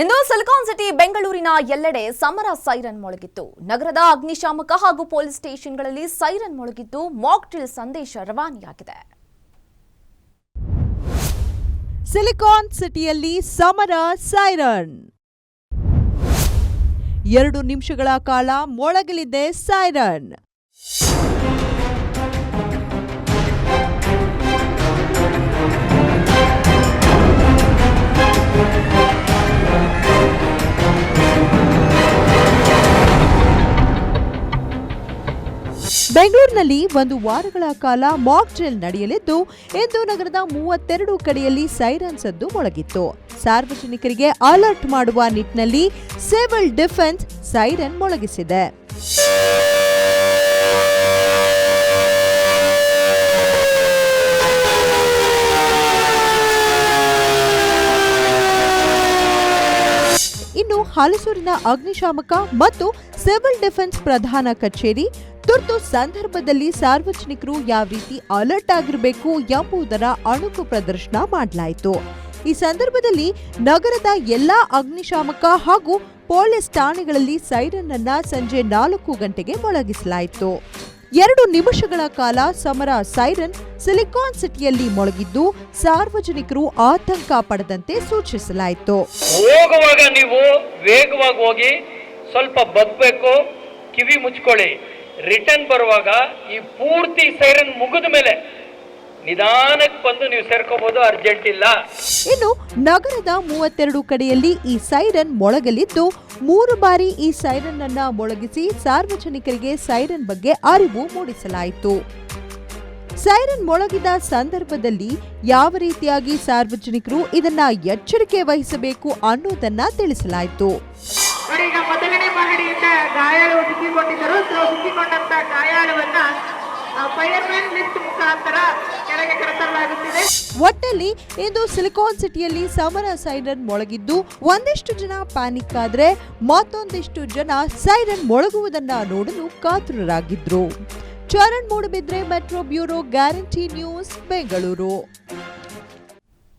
ಇಂದು silicon city ಬೆಂಗಳೂರಿನ ಎಲ್ಲೆಡೆ ಸಮರ ಸೈರನ್ ಮೊಳಗಿತ್ತು. ನಗರದ ಅಗ್ನಿಶಾಮಕ ಹಾಗೂ ಪೊಲೀಸ್ ಸ್ಟೇಷನ್ಗಳಲ್ಲಿ ಸೈರನ್ ಮೊಳಗಿದ್ದು ಮಾಕ್ ಡ್ರಿಲ್ ಸಂದೇಶ ರವಾನೆಯಾಗಿದೆ. ಸಿಲಿಕಾನ್ ಸಿಟಿಯಲ್ಲಿ ಸಮರ ಸೈರನ್. ಎರಡು ನಿಮಿಷಗಳ ಕಾಲ ಮೊಳಗಲಿದೆ ಸೈರನ್. ಬೆಂಗಳೂರಿನಲ್ಲಿ ಒಂದು ವಾರಗಳ ಕಾಲ ಮಾಕ್ ಡ್ರಿಲ್ ನಡೆಯಲಿದ್ದು, ಇಂದು ನಗರದ ಮೂವತ್ತೆರಡು ಕಡೆಯಲ್ಲಿ ಸೈರನ್ ಸದ್ದು ಮೊಳಗಿತ್ತು. ಸಾರ್ವಜನಿಕರಿಗೆ ಅಲರ್ಟ್ ಮಾಡುವ ನಿಟ್ಟಿನಲ್ಲಿ ಸಿವಿಲ್ ಡಿಫೆನ್ಸ್ ಸೈರನ್ ಮೊಳಗಿಸಿದೆ. ಇನ್ನು ಹಲಸೂರಿನ ಅಗ್ನಿಶಾಮಕ ಮತ್ತು ಸಿವಿಲ್ ಡಿಫೆನ್ಸ್ ಪ್ರಧಾನ ಕಚೇರಿ. ತುರ್ತು ಸಂದರ್ಭದಲ್ಲಿ ಸಾರ್ವಜನಿಕರು ಯಾವ ರೀತಿ ಅಲರ್ಟ್ ಆಗಿರಬೇಕು ಎಂಬುದರ ಅಣುಕು ಪ್ರದರ್ಶನ ಮಾಡಲಾಯಿತು. ಈ ಸಂದರ್ಭದಲ್ಲಿ ನಗರದ ಎಲ್ಲಾ ಅಗ್ನಿಶಾಮಕ ಹಾಗೂ ಪೊಲೀಸ್ ಠಾಣೆಗಳಲ್ಲಿ ಸೈರನ್ ಅನ್ನ ಸಂಜೆ ನಾಲ್ಕು ಗಂಟೆಗೆ ಮೊಳಗಿಸಲಾಯಿತು. ಎರಡು ನಿಮಿಷಗಳ ಕಾಲ ಸಮರ ಸೈರನ್ ಸಿಲಿಕಾನ್ ಸಿಟಿಯಲ್ಲಿ ಮೊಳಗಿದ್ದು ಸಾರ್ವಜನಿಕರು ಆತಂಕ ಪಡದಂತೆ ಸೂಚಿಸಲಾಯಿತು. ಹೋಗುವಾಗ ನೀವು ವೇಗವಾಗಿ ಹೋಗಿ ಸ್ವಲ್ಪ ಬಗ್ಬೇಕು ಕಿವಿ ಮುಚ್ಕೊಳ್ಳಿ. ರಿಟರ್ನ್ ಬರುವಾಗ ಈ ಪೂರ್ತಿ ಸೈರನ್ ಮುಗಿದ ಮೇಲೆ ನಿಧಾನಕ್ಕೆ ಬಂದು ನೀವು ಸೇರ್ಕೋಬಹುದು ಅರ್ಜೆಂಟ್ ಇಲ್ಲ. ಇನ್ನು ನಗರದ ಮೂವತ್ತೆರಡು ಕಡೆಯಲ್ಲಿ ಈ ಸೈರನ್ ಮೊಳಗಲಿದ್ದು ಮೂರು ಬಾರಿ ಈ ಸೈರನ್ ಅನ್ನ ಮೊಳಗಿಸಿ ಸಾರ್ವಜನಿಕರಿಗೆ ಸೈರನ್ ಬಗ್ಗೆ ಅರಿವು ಮೂಡಿಸಲಾಯಿತು. ಸೈರನ್ ಮೊಳಗಿದ ಸಂದರ್ಭದಲ್ಲಿ ಯಾವ ರೀತಿಯಾಗಿ ಸಾರ್ವಜನಿಕರು ಇದನ್ನ ಎಚ್ಚರಿಕೆ ವಹಿಸಬೇಕು ಅನ್ನೋದನ್ನ ತಿಳಿಸಲಾಯಿತು. ಮೊದಲನೇ ಮಹಡಿಯಿಂದ ಗಾಯಾಳು ಸಿಕ್ಕಿಕೊಂಡಿದ್ದರು. ಸಿಕ್ಕಿಕೊಂಡಂತ ಗಾಯಾಳುವನ್ನ ಒಟ್ಟಲ್ಲಿ ಇಂದು ಸಿಲಿಕಾನ್ ಸಿಟಿಯಲ್ಲಿ ಸಮರ ಸೈರನ್ ಮೊಳಗಿದ್ದು ಒಂದಿಷ್ಟು ಜನ ಪ್ಯಾನಿಕ್ ಆದ್ರೆ ಮತ್ತೊಂದಿಷ್ಟು ಜನ ಸೈರನ್ ಮೊಳಗುವುದನ್ನ ನೋಡಲು ಕಾತುರರಾಗಿದ್ರು. Charan Moodbidri metro bureau guarantee news Bengaluru